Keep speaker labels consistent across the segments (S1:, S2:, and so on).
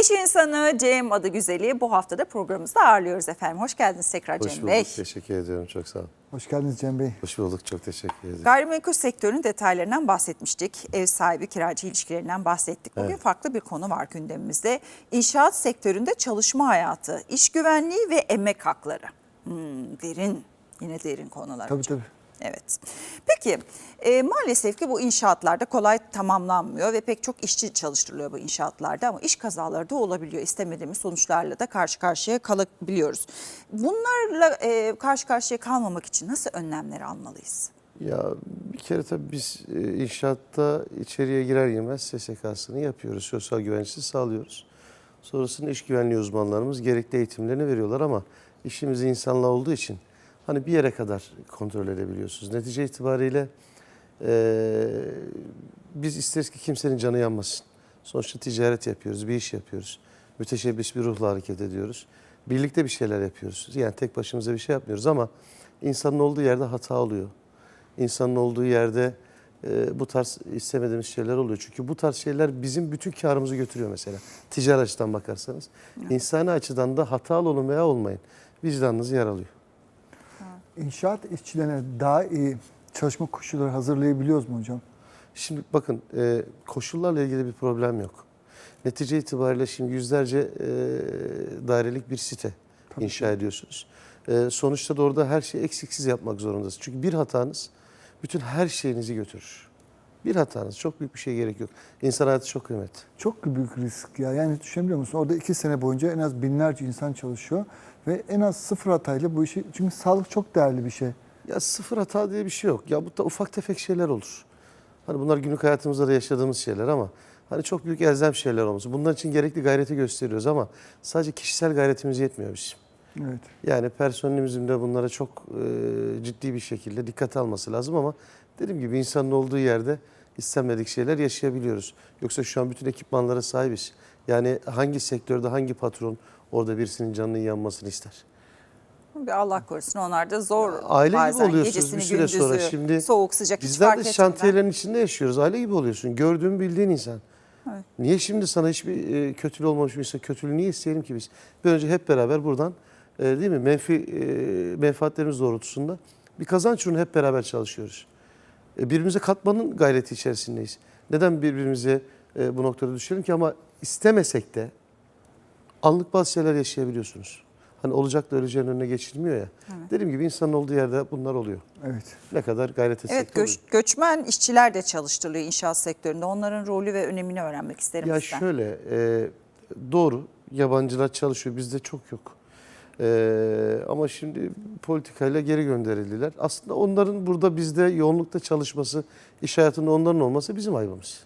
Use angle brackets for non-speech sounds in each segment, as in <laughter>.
S1: İş insanı Cem adı güzeli bu haftada programımızda ağırlıyoruz efendim. Hoş geldiniz tekrar
S2: Hoş
S1: Cem
S2: bulduk.
S1: Bey.
S2: Teşekkür ediyorum. Çok sağ olun.
S3: Hoş geldiniz Cem Bey.
S2: Hoş bulduk. Çok teşekkür ederim.
S1: Gayrimenkul sektörünün detaylarından bahsetmiştik. Ev sahibi kiracı ilişkilerinden bahsettik. Bugün farklı bir konu var gündemimizde. İnşaat sektöründe çalışma hayatı, iş güvenliği ve emek hakları. Hmm, derin, yine derin konular
S3: Tabii
S1: hocam.
S3: tabii.
S1: Evet. Peki e, maalesef ki bu inşaatlarda kolay tamamlanmıyor ve pek çok işçi çalıştırılıyor bu inşaatlarda ama iş kazaları da olabiliyor. İstemediğimiz sonuçlarla da karşı karşıya kalabiliyoruz. Bunlarla e, karşı karşıya kalmamak için nasıl önlemler almalıyız?
S2: Ya bir kere tabii biz e, inşaatta içeriye girer girmez SSK'sını yapıyoruz. Sosyal güvenliği sağlıyoruz. Sonrasında iş güvenliği uzmanlarımız gerekli eğitimlerini veriyorlar ama işimiz insanla olduğu için hani bir yere kadar kontrol edebiliyorsunuz. Netice itibariyle e, biz isteriz ki kimsenin canı yanmasın. Sonuçta ticaret yapıyoruz, bir iş yapıyoruz. Müteşebbis bir ruhla hareket ediyoruz. Birlikte bir şeyler yapıyoruz. Yani tek başımıza bir şey yapmıyoruz ama insanın olduğu yerde hata oluyor. İnsanın olduğu yerde e, bu tarz istemediğimiz şeyler oluyor. Çünkü bu tarz şeyler bizim bütün karımızı götürüyor mesela. Ticari açıdan bakarsanız. İnsani açıdan da hatalı olun veya olmayın. Vicdanınızı yaralıyor.
S3: İnşaat işçilerine daha iyi çalışma koşulları hazırlayabiliyoruz mu hocam?
S2: Şimdi bakın e, koşullarla ilgili bir problem yok. Netice itibariyle şimdi yüzlerce e, dairelik bir site
S3: Tabii
S2: inşa ediyorsunuz. E, sonuçta da orada her şeyi eksiksiz yapmak zorundasınız. Çünkü bir hatanız bütün her şeyinizi götürür. Bir hatanız çok büyük bir şey gerek yok. İnsan hayatı çok kıymetli.
S3: Çok büyük risk ya. Yani düşünebiliyor musun? Orada iki sene boyunca en az binlerce insan çalışıyor. Ve en az sıfır hatayla bu işi... Çünkü sağlık çok değerli bir şey.
S2: Ya sıfır hata diye bir şey yok. Ya bu da ufak tefek şeyler olur. Hani bunlar günlük hayatımızda da yaşadığımız şeyler ama hani çok büyük elzem şeyler olması. Bunlar için gerekli gayreti gösteriyoruz ama sadece kişisel gayretimiz yetmiyor bizim.
S3: Evet.
S2: Yani personelimizin de bunlara çok e, ciddi bir şekilde dikkat alması lazım ama dediğim gibi insanın olduğu yerde istenmedik şeyler yaşayabiliyoruz. Yoksa şu an bütün ekipmanlara sahibiz. Yani hangi sektörde hangi patron orada birisinin canının yanmasını ister?
S1: Bir Allah korusun onlar da zor
S2: Aile gibi
S1: bazen
S2: oluyorsunuz
S1: gecesini
S2: bir süre
S1: gündüzü,
S2: sonra. Şimdi
S1: soğuk sıcak hiç
S2: Bizler
S1: fark
S2: de
S1: etmeden.
S2: şantiyelerin içinde yaşıyoruz. Aile gibi oluyorsun. Gördüğün bildiğin insan.
S1: Evet.
S2: Niye şimdi sana hiçbir e, kötülüğü olmamış bir insan kötülüğü niye isteyelim ki biz? Bir önce hep beraber buradan e, değil mi menfi e, menfaatlerimiz doğrultusunda bir kazanç uğruna hep beraber çalışıyoruz. E, birbirimize katmanın gayreti içerisindeyiz. Neden birbirimize e, bu noktada düşelim ki ama istemesek de anlık bazı şeyler yaşayabiliyorsunuz. Hani olacak da öleceğin önüne geçilmiyor ya. Dediğim gibi insanın olduğu yerde bunlar oluyor.
S3: Evet.
S2: Ne kadar gayret etsek
S1: Evet
S2: de oluyor.
S1: göç, göçmen işçiler de çalıştırılıyor inşaat sektöründe. Onların rolü ve önemini öğrenmek isterim
S2: Ya
S1: sizden.
S2: şöyle e, doğru yabancılar çalışıyor bizde çok yok. E, ama şimdi politikayla geri gönderildiler. Aslında onların burada bizde yoğunlukta çalışması, iş hayatında onların olması bizim ayıbımız.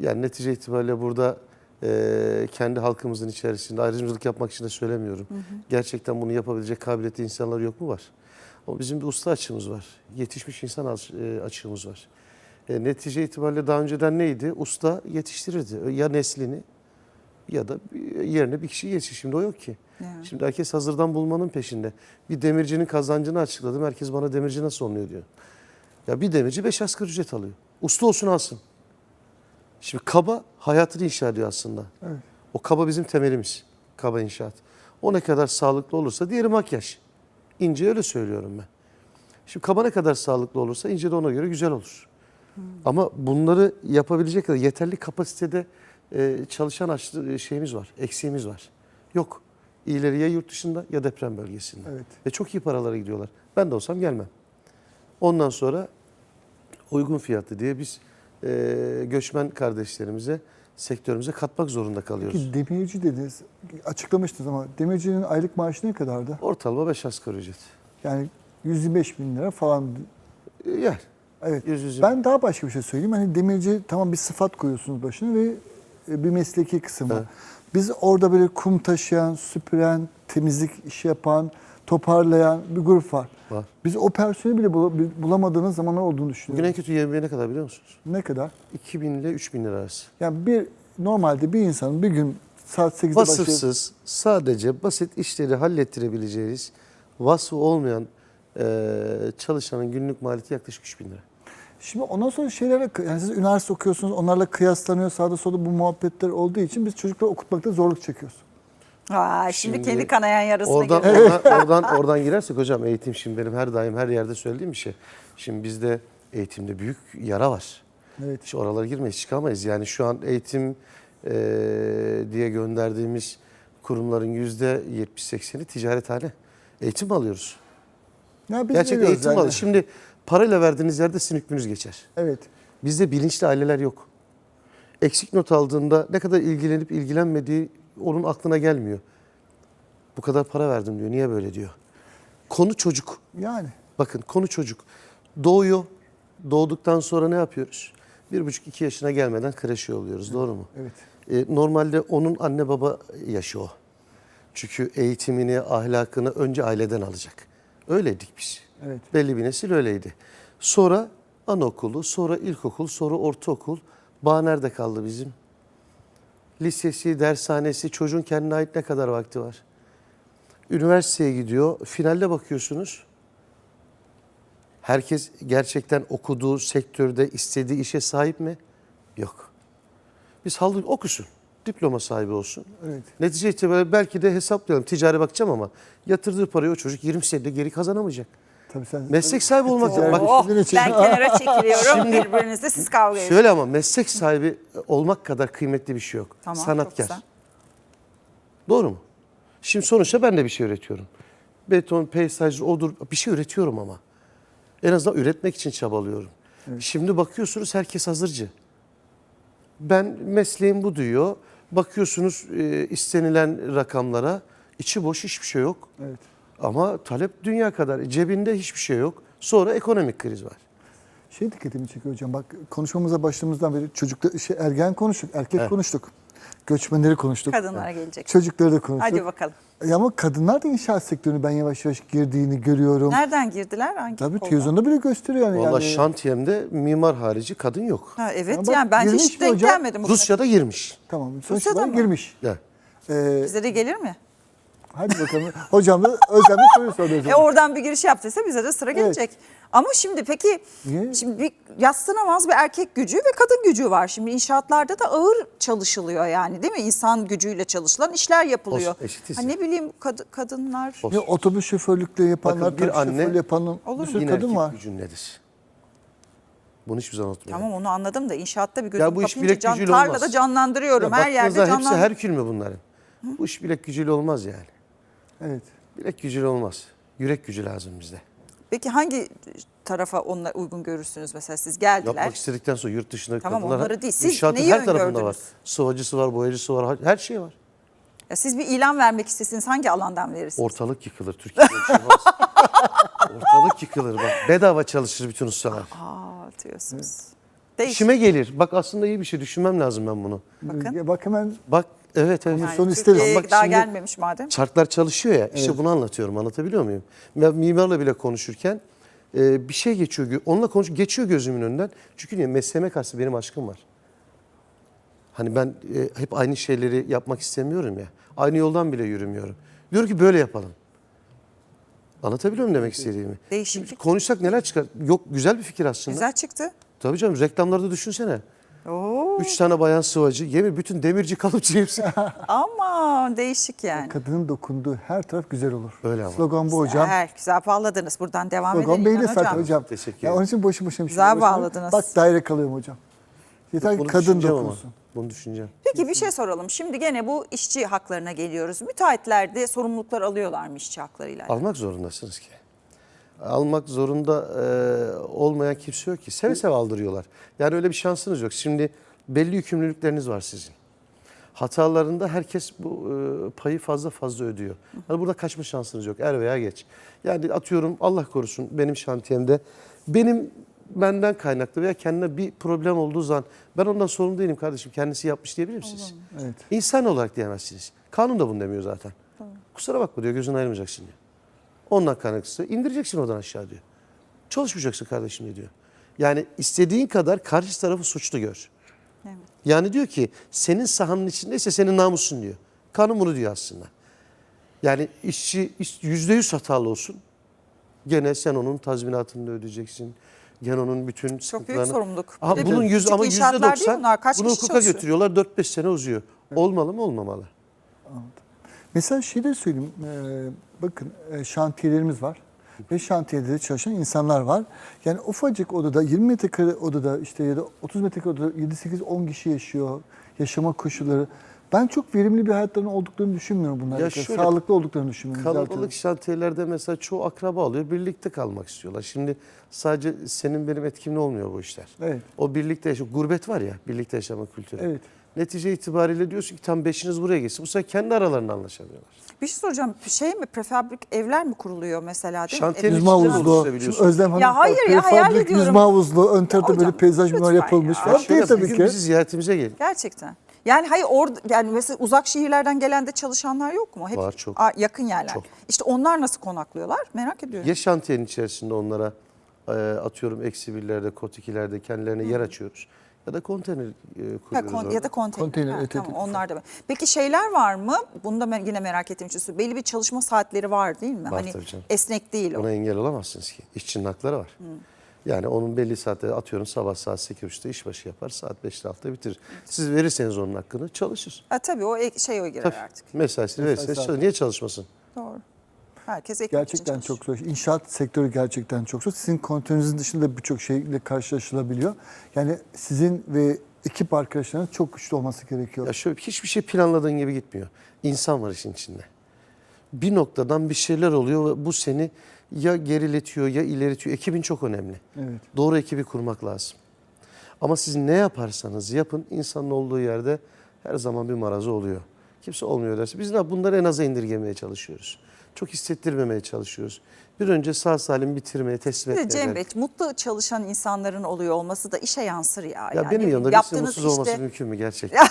S2: Yani netice itibariyle burada e, kendi halkımızın içerisinde ayrımcılık yapmak için de söylemiyorum. Gerçekten bunu yapabilecek kabiliyetli insanlar yok mu var? Ama bizim bir usta açığımız var. Yetişmiş insan e, açığımız var. E, netice itibariyle daha önceden neydi? Usta yetiştirirdi. Ya neslini ya da bir- yerine bir kişi yetişir. Şimdi o yok ki.
S1: Yani.
S2: Şimdi herkes hazırdan bulmanın peşinde. Bir demircinin kazancını açıkladım. Herkes bana demirci nasıl oluyor diyor. Ya bir demirci beş asgari ücret alıyor. Usta olsun alsın. Şimdi kaba hayatını inşa ediyor aslında.
S3: Evet.
S2: O kaba bizim temelimiz. Kaba inşaat. O ne kadar sağlıklı olursa diğeri makyaj. İnce öyle söylüyorum ben. Şimdi kaba ne kadar sağlıklı olursa ince de ona göre güzel olur. Ama bunları yapabilecek kadar yeterli kapasitede e, çalışan açlı- şeyimiz var, eksiğimiz var. Yok. İyileri ya yurt dışında ya deprem bölgesinde.
S3: Evet.
S2: Ve çok iyi paralara gidiyorlar. Ben de olsam gelmem. Ondan sonra uygun fiyatlı diye biz e, göçmen kardeşlerimize, sektörümüze katmak zorunda kalıyoruz.
S3: Ki demirci dediniz, açıklamıştınız ama demircinin aylık maaşı ne kadardı?
S2: Ortalama 5 asgari ücret.
S3: Yani 125 bin lira falan.
S2: E, Yer.
S3: Evet.
S2: Yüz yüze.
S3: Ben daha başka bir şey söyleyeyim. Hani demirci tamam bir sıfat koyuyorsunuz başına ve e, bir mesleki kısım var.
S2: Evet.
S3: Biz orada böyle kum taşıyan, süpüren, temizlik işi yapan, toparlayan bir grup var.
S2: Var.
S3: Biz o personeli bile bul- bulamadığınız zamanlar olduğunu
S2: Bugün
S3: düşünüyorum.
S2: en kötü yemeği ne kadar biliyor musunuz?
S3: Ne kadar?
S2: 2000 ile 3000 lira arası.
S3: Yani bir normalde bir insan bir gün saat 8'de başlayıp
S2: Vasıfsız, sadece basit işleri hallettirebileceğiniz vasfı olmayan e, çalışanın günlük maliyeti yaklaşık 3000 lira.
S3: Şimdi ondan sonra şeylerle, yani siz üniversite okuyorsunuz, onlarla kıyaslanıyor sağda solda bu muhabbetler olduğu için biz çocukları okutmakta zorluk çekiyoruz.
S1: Aa, şimdi,
S2: Şimdi
S1: kendi kanayan yarasına
S2: Oradan,
S1: girdi.
S2: oradan, <laughs> oradan, oradan girersek hocam eğitim şimdi benim her daim her yerde söylediğim bir şey. Şimdi bizde eğitimde büyük yara var.
S3: Evet.
S2: Hiç oralara girmeyiz çıkamayız. Yani şu an eğitim eee, diye gönderdiğimiz kurumların yüzde 70-80'i ticarethane. Eğitim alıyoruz.
S3: Ya biz veriyoruz
S2: eğitim
S3: yani.
S2: alıyoruz. Şimdi parayla verdiğiniz yerde sizin hükmünüz geçer.
S3: Evet.
S2: Bizde bilinçli aileler yok. Eksik not aldığında ne kadar ilgilenip ilgilenmediği onun aklına gelmiyor. Bu kadar para verdim diyor. Niye böyle diyor. Konu çocuk.
S3: Yani.
S2: Bakın konu çocuk. Doğuyor. Doğduktan sonra ne yapıyoruz? Bir buçuk iki yaşına gelmeden kreşe yolluyoruz. Doğru mu?
S3: Evet.
S2: E, normalde onun anne baba yaşı o. Çünkü eğitimini, ahlakını önce aileden alacak. Öyleydik biz.
S3: Evet.
S2: Belli bir nesil öyleydi. Sonra anaokulu, sonra ilkokul, sonra ortaokul. Bağ nerede kaldı bizim? Lisesi, dershanesi, çocuğun kendine ait ne kadar vakti var? Üniversiteye gidiyor. Finalde bakıyorsunuz. Herkes gerçekten okuduğu sektörde istediği işe sahip mi? Yok. Biz halk okusun. Diploma sahibi olsun.
S3: Evet.
S2: Netice itibariyle belki de hesaplayalım. Ticari bakacağım ama yatırdığı parayı o çocuk 20 senede geri kazanamayacak.
S3: Tabii sen
S2: Meslek sahibi olmak bak
S1: Oh, ben kenara çekiliyorum. Birbirinizle siz kavga edin.
S2: şöyle ama meslek sahibi olmak kadar kıymetli bir şey yok.
S1: Tamam, çok
S2: Sanatkar.
S1: güzel.
S2: Doğru mu? Şimdi sonuçta ben de bir şey üretiyorum. Beton, peyzaj, odur bir şey üretiyorum ama. En azından üretmek için çabalıyorum. Şimdi bakıyorsunuz herkes hazırcı. Ben mesleğim bu diyor. Bakıyorsunuz e, istenilen rakamlara içi boş hiçbir şey yok.
S3: Evet.
S2: Ama talep dünya kadar. Cebinde hiçbir şey yok. Sonra ekonomik kriz var.
S3: Şey dikkatimi çekiyor hocam. Bak konuşmamıza başladığımızdan beri çocuklar, şey, ergen konuştuk, erkek
S2: Evet.
S3: konuştuk. Göçmenleri konuştuk.
S1: Kadınlara gelecek.
S3: Çocukları da konuştuk.
S1: Hadi bakalım.
S3: E ama kadınlar da inşaat sektörünü ben yavaş yavaş girdiğini görüyorum.
S1: Nereden girdiler? Hangi
S3: Tabii
S1: koldan?
S3: televizyonda bile gösteriyor yani.
S2: Vallahi
S3: yani.
S2: şantiyemde mimar harici kadın yok.
S1: Ha, evet
S3: bak,
S1: yani ben
S3: girmiş
S1: hiç denk
S3: hocam?
S1: gelmedim.
S2: Rusya'da girmiş.
S3: Tamam.
S1: Rusya'da mı?
S3: girmiş.
S2: Ya.
S3: Ee,
S1: Bize de gelir mi?
S3: Hadi bakalım. hocam da Özlem de soruyu soruyor.
S1: E oradan bir giriş yaptıysa bize de sıra gelecek. Ama şimdi peki
S3: Niye?
S1: şimdi bir yaslanamaz bir erkek gücü ve kadın gücü var. Şimdi inşaatlarda da ağır çalışılıyor yani değil mi? İnsan gücüyle çalışılan işler yapılıyor.
S2: Olsun, eşitiz
S1: Ha,
S2: ya.
S1: ne bileyim kad- kadınlar
S2: Olsun.
S3: Ya otobüs şoförlükle yapanlar,
S2: Bakın bir anne-
S3: şoförlüğü yapan
S1: Olur
S3: bir
S1: mu?
S3: sürü
S2: Yine
S3: kadın
S2: erkek
S3: var.
S2: gücün nedir? Bunu hiçbir zaman unutmayalım.
S1: Tamam onu anladım da inşaatta bir gözüm
S2: Ya bu iş
S1: kapayınca
S2: bilek
S1: can,
S2: gücüyle
S1: tarlada
S2: olmaz.
S1: canlandırıyorum.
S2: Ya
S1: Her yerde
S2: baktığınızda hepsi
S1: canlan.
S2: Herkül mü bunların? Bu iş bilek gücüyle olmaz yani.
S3: Evet.
S2: Bilek gücüyle olmaz. Yürek gücü lazım bizde.
S1: Peki hangi tarafa onunla uygun görürsünüz mesela siz geldiler.
S2: Yapmak istedikten sonra yurt dışında
S1: Tamam,
S2: kadınlar
S1: onları değil. Siz
S2: inşaatın
S1: neyi
S2: her tarafında var. Sıvacısı var, boyacısı var, her şey var.
S1: Ya siz bir ilan vermek istesiniz hangi alandan verirsiniz?
S2: Ortalık yıkılır Türkiye'de. bir şey. <laughs> Ortalık yıkılır bak. Bedava çalışır bütün ustalar.
S1: Aa diyorsunuz. Değişik.
S2: İşime gelir. Bak aslında iyi bir şey düşünmem lazım ben bunu.
S1: Bakın.
S3: Bak hemen
S2: Bak evet evet.
S1: Yani
S3: Son
S1: Türkiye'ye
S3: isteriz.
S2: Bak
S1: daha
S2: şimdi-
S1: gelmemiş madem.
S2: Çarklar çalışıyor ya. İşte bunu anlatıyorum. Anlatabiliyor muyum? Ben mimarla bile konuşurken e, bir şey geçiyor. gö- Onunla konuş geçiyor gözümün önünden. Çünkü niye? Mesleğime karşı benim aşkım var. Hani ben e, hep aynı şeyleri yapmak istemiyorum ya. Aynı yoldan bile yürümüyorum. Diyor ki böyle yapalım. Anlatabiliyor muyum demek istediğimi?
S1: Değişiklik.
S2: Şimdi konuşsak neler çıkar? Yok güzel bir fikir aslında.
S1: Güzel çıktı.
S2: Tabii canım reklamlarda düşünsene.
S1: Oo.
S2: Üç tane bayan sıvacı, yemin bütün demirci kalıpçı hepsi. <laughs>
S1: Ama değişik yani.
S3: kadının dokunduğu her taraf güzel olur.
S2: Öyle ama.
S3: Slogan bu hocam.
S1: Güzel, güzel bağladınız. Buradan devam
S3: Slogan
S1: edelim.
S3: belli
S1: İlhan
S3: zaten hocam.
S2: Teşekkür
S3: Ya
S2: ederim.
S3: onun için boşu boşuna bir şey
S1: Güzel bağladınız.
S3: Bak daire kalıyorum hocam. Yeter ki
S2: Bunu
S3: kadın
S2: düşüneceğim ama.
S3: dokunsun.
S2: Bunu düşüneceğim.
S1: Peki bir şey soralım. Şimdi gene bu işçi haklarına geliyoruz. Müteahhitler de sorumluluklar alıyorlar mı işçi haklarıyla?
S2: Almak zorundasınız ki. Almak zorunda e, olmayan kimse yok ki. Seve seve aldırıyorlar. Yani öyle bir şansınız yok. Şimdi belli yükümlülükleriniz var sizin. Hatalarında herkes bu e, payı fazla fazla ödüyor. Yani burada kaçma şansınız yok er veya geç. Yani atıyorum Allah korusun benim şantiyemde benim benden kaynaklı veya kendine bir problem olduğu zaman ben ondan sorumlu değilim kardeşim kendisi yapmış diyebilir misiniz?
S3: Evet.
S2: İnsan olarak diyemezsiniz. Kanun da bunu demiyor zaten. Kusura bakma diyor gözün ayırmayacaksın diyor. Ondan kaynaklısı indireceksin oradan aşağı diyor. Çalışmayacaksın kardeşim diyor. Yani istediğin kadar karşı tarafı suçlu gör.
S1: Evet.
S2: Yani diyor ki senin sahanın içindeyse senin namusun diyor. Kanun bunu diyor aslında. Yani işçi iş- yüzde yüz hatalı olsun. Gene sen onun tazminatını da ödeyeceksin. Geno'nun bütün
S1: Çok büyük
S2: sıkıntılarını.
S1: sorumluluk.
S2: Aha,
S1: Bir de
S2: bunun yüz ama yüzde doksan bunu hukuka
S1: çalışıyor?
S2: götürüyorlar 4-5 sene uzuyor. Olmalı mı olmamalı?
S3: Mesela şey de söyleyeyim. e, bakın e, şantiyelerimiz var. Ve şantiyede çalışan insanlar var. Yani ufacık odada 20 metrekare odada işte ya da 30 metrekare odada 7-8-10 kişi yaşıyor. Yaşama koşulları. Ben çok verimli bir hayatlarının olduklarını düşünmüyorum bunlar.
S2: Ya şöyle,
S3: Sağlıklı olduklarını düşünmüyorum.
S2: Kalabalık şantiyelerde mesela çoğu akraba alıyor. Birlikte kalmak istiyorlar. Şimdi sadece senin benim etkimle olmuyor bu işler.
S3: Evet.
S2: O birlikte yaşam, gurbet var ya birlikte yaşama kültürü.
S3: Evet.
S2: Netice itibariyle diyorsun ki tam beşiniz buraya geçsin. Bu sefer kendi aralarında anlaşamıyorlar.
S1: Bir şey soracağım. Şey mi prefabrik evler mi kuruluyor mesela değil mi? Evet.
S3: Yüzme havuzlu. Şimdi Özlem Hanım
S1: Ya hayır ya, hayal
S3: prefabrik
S1: ediyorum.
S3: yüzme havuzlu. Ön tarafta
S1: Hocam,
S3: böyle peyzaj
S1: lütfen
S3: yapılmış
S1: ya.
S3: falan.
S2: Şöyle
S3: Değil
S2: yapın,
S3: tabii
S2: bir
S3: ki.
S2: gün bizi ziyaretimize gelin.
S1: Gerçekten. Yani hayır orada yani mesela uzak şehirlerden gelen de çalışanlar yok mu? Hep
S2: Var, çok.
S1: Aa, yakın yerler.
S2: Çok.
S1: İşte onlar nasıl konaklıyorlar? Merak ediyorum.
S2: Ya şantiyenin içerisinde onlara e, atıyorum eksi birlerde, kot ikilerde kendilerine yer açıyoruz. Ya da konteyner e,
S1: Ha,
S2: kuruyoruz
S1: kon-
S2: orada.
S1: ya da konteyner.
S3: Konteyner,
S1: Ha,
S3: evet,
S1: tamam,
S3: evet.
S1: onlar da. var. Peki şeyler var mı? Bunu da ben yine merak ettiğim için. Belli bir çalışma saatleri var değil mi?
S2: Var
S1: hani
S2: tabii canım.
S1: esnek değil o.
S2: Ona engel olamazsınız ki. İşçinin hakları var. Yani onun belli saatte atıyorum sabah saat 8.30'da işbaşı yapar, saat 5'te altta bitirir. Siz verirseniz onun hakkını çalışır.
S1: Ha, tabii o ek- şey o girer
S2: Tabii.
S1: artık.
S2: Mesaisini
S3: Mesai
S2: verirseniz
S3: saati.
S2: çalışır. Niye çalışmasın?
S1: Doğru. Herkes ekmek için
S3: Gerçekten
S1: çalışıyor.
S3: çok zor. İnşaat sektörü gerçekten çok zor. Sizin kontrolünüzün dışında birçok şeyle karşılaşılabiliyor. Yani sizin ve ekip arkadaşlarınız çok güçlü olması gerekiyor.
S2: Ya şöyle hiçbir şey planladığın gibi gitmiyor. İnsan var işin içinde. Bir noktadan bir şeyler oluyor ve bu seni ya geriletiyor ya ileritiyor. Ekibin çok önemli.
S3: Evet.
S2: Doğru ekibi kurmak lazım. Ama siz ne yaparsanız yapın insanın olduğu yerde her zaman bir marazı oluyor. Kimse olmuyor derse biz de bunları en aza indirgemeye çalışıyoruz. Çok hissettirmemeye çalışıyoruz. Bir önce sağ salim bitirmeye, teslim etmeye.
S1: Cem Bey, mutlu çalışan insanların oluyor olması da işe yansır ya.
S2: Ya
S1: Yani
S2: benim yanımda
S1: yaptığınız
S2: mutsuz olması
S1: işte-
S2: mümkün mü gerçekten? <laughs>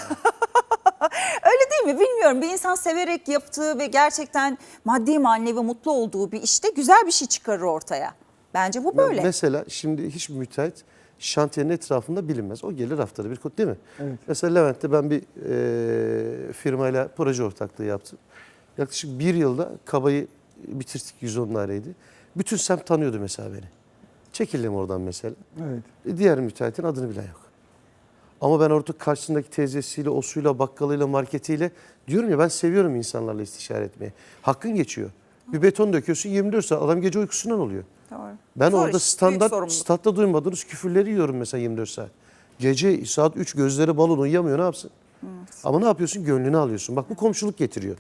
S1: Öyle değil mi? Bilmiyorum. Bir insan severek yaptığı ve gerçekten maddi manevi mutlu olduğu bir işte güzel bir şey çıkarır ortaya. Bence bu böyle.
S2: Mesela şimdi hiçbir müteahhit şantiyenin etrafında bilinmez. O gelir haftada bir kod değil mi?
S3: Evet.
S2: Mesela Levent'te ben bir e, firmayla proje ortaklığı yaptım. Yaklaşık bir yılda kabayı bitirdik 110 daireydi. Bütün semt tanıyordu mesela beni. Çekildim oradan mesela.
S3: Evet.
S2: E, Diğer müteahhitin adını bile yok. Ama ben orada karşısındaki teyzesiyle, o suyla, bakkalıyla, marketiyle diyorum ya ben seviyorum insanlarla istişare etmeyi. Hakkın geçiyor. Bir beton döküyorsun 24 saat adam gece uykusundan oluyor.
S1: Doğru.
S2: Ben
S1: Zor
S2: orada
S1: iş,
S2: standart statta duymadığınız küfürleri yiyorum mesela 24 saat. Gece saat 3 gözleri balon uyuyamıyor ne yapsın? Ama ne yapıyorsun? Gönlünü alıyorsun. Bak bu komşuluk getiriyor.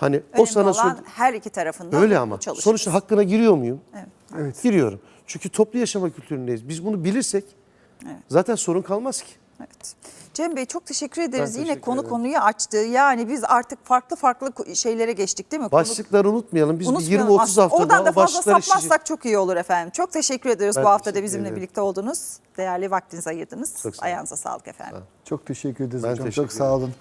S2: Hani o
S1: Önemli
S2: sana
S1: olan her iki tarafında
S2: öyle ama
S1: çalışması.
S2: sonuçta hakkına giriyor muyum?
S1: Evet.
S3: Evet.
S2: Giriyorum. Çünkü toplu yaşama kültüründeyiz. Biz bunu bilirsek zaten sorun kalmaz ki.
S1: Evet. Cem Bey çok teşekkür ederiz. Yine
S2: teşekkür
S1: konu
S2: ederim.
S1: konuyu açtı. Yani biz artık farklı farklı şeylere geçtik değil mi? Konu-
S2: Başlıkları unutmayalım. Biz bir
S1: Unutmayalım
S2: 20-30
S1: aslında.
S2: haftada
S1: Oradan da
S2: o
S1: fazla sapmazsak çok iyi olur efendim. Çok teşekkür ediyoruz
S2: Ben
S1: bu hafta da bizimle
S2: ederim.
S1: birlikte oldunuz. Değerli vaktinizi ayırdınız.
S2: Çok sağ olun.
S1: Ayağınıza sağlık efendim.
S3: Çok teşekkür ederiz
S2: Ben
S3: hocam.
S2: teşekkür
S3: Çok sağ olun.